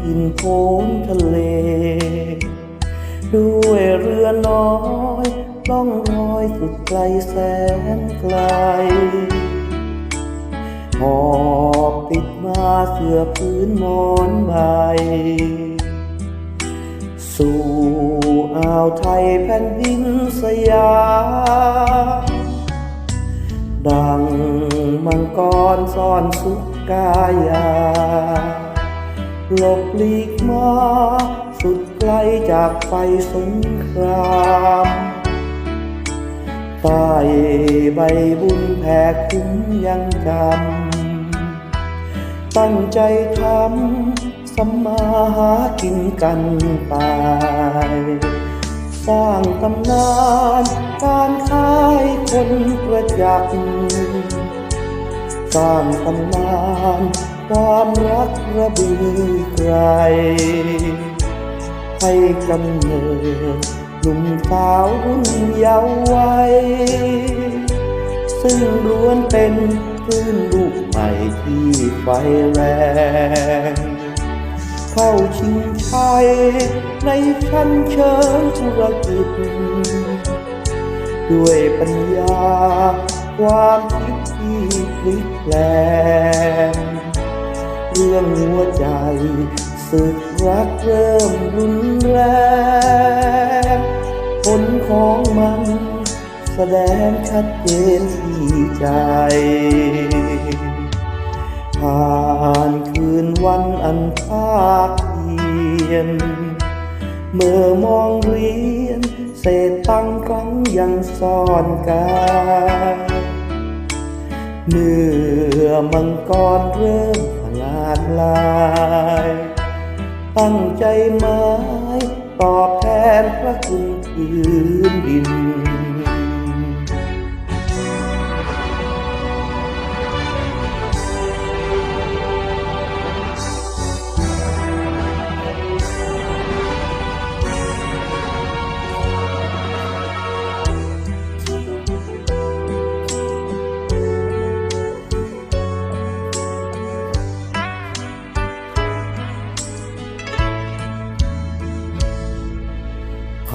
ถิ่นโพ้นทะเล ด้วยเรือน้อยล่องลอยสุดไกลแสนไกลหอบติดมาเสื้อพื้นหมอนใบ สู่อ่าวไทยแผ่นดินสยามดัง มังกรซ่อนสุกกายาหลบหลีกมาสุดไกลจากไปสงครามใต้ใบบุญแผ่คุ้มยังจำตั้งใจทำสัมมาหากินกันตายสร้างตำนานการขายคนประจักษ์ สร้างตำนานความรักระบือไกลให้กำเนิดหนุ่มสาวรุ่นเยาว์วัยซึ่งล้วนเป็นคลื่นลูกใหม่ที่ไฟแรง เข้าชิงชัยในชั้นเชิงธุรกิจ ด้วยปัญญา ความคิดที่พลิกแปลงเรื่องหัวใจสึกรักเริ่มรุนแรงผลของมันแสดงชัดเจนที่ใจผ่านคืนวันอันภาคเพียน เมื่อมองเรียน เศษตังค์ครั้งยังซ่อนกาย เนื้อมังกรเริ่มพลาดลาย ตั้งใจหมายตอบแทนพระคุณพื้นดิน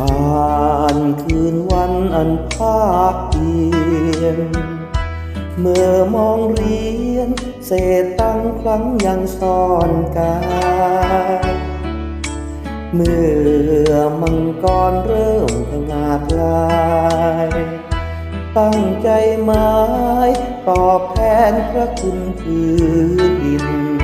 ผ่านคืนวันอันภาคเพียน เมื่อมองเรียน เศษตั้งครั้งยังซ่อนกายเมื่อมังกรเริ่มพงาดลาย ตั้งใจหมายตอบแทนพระคุณพื้นดิน